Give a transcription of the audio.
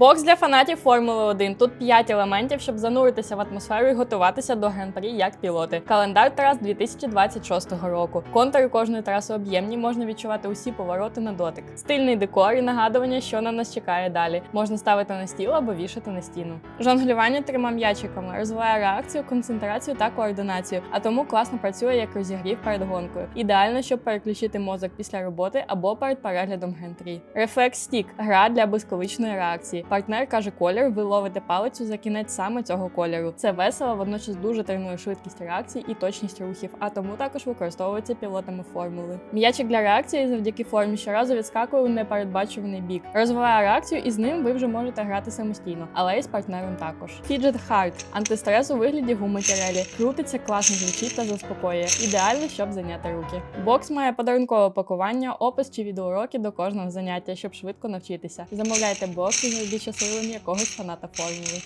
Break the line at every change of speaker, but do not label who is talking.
Бокс для фанатів Формули 1. Тут 5 елементів, щоб зануритися в атмосферу і готуватися до гран-прі як пілоти. Календар трас 2026 року. Контури кожної траси об'ємні, можна відчувати усі повороти на дотик. Стильний декор і нагадування, що на нас чекає далі. Можна ставити на стіл або вішати на стіну. Жонглювання трьома м'ячиками розвиває реакцію, концентрацію та координацію, а тому класно працює як розігрів перед гонкою. Ідеально, щоб переключити мозок після роботи або перед переглядом гран-прі. Reflex Stick – гра для блискавичної реакції. Партнер каже колір, ви ловите палицю за кінець саме цього кольору. Це весело, водночас дуже тренує швидкість реакцій і точність рухів, а тому також використовується пілотами формули. М'ячик для реакції завдяки формі щоразу відскакує у непередбачуваний бік. Розвиває реакцію, і з ним ви вже можете грати самостійно, але і з партнером також. Fidget Hard – антистрес у вигляді гуматеріалі. Крутиться, класно звучить та заспокоює. Ідеально, щоб зайняти руки. Бокс має подарункове пакування, опис чи відеоуроки до кожного заняття, щоб швидко навчитися. Замовляйте бокс і знайдіть щасливим якогось фаната формули.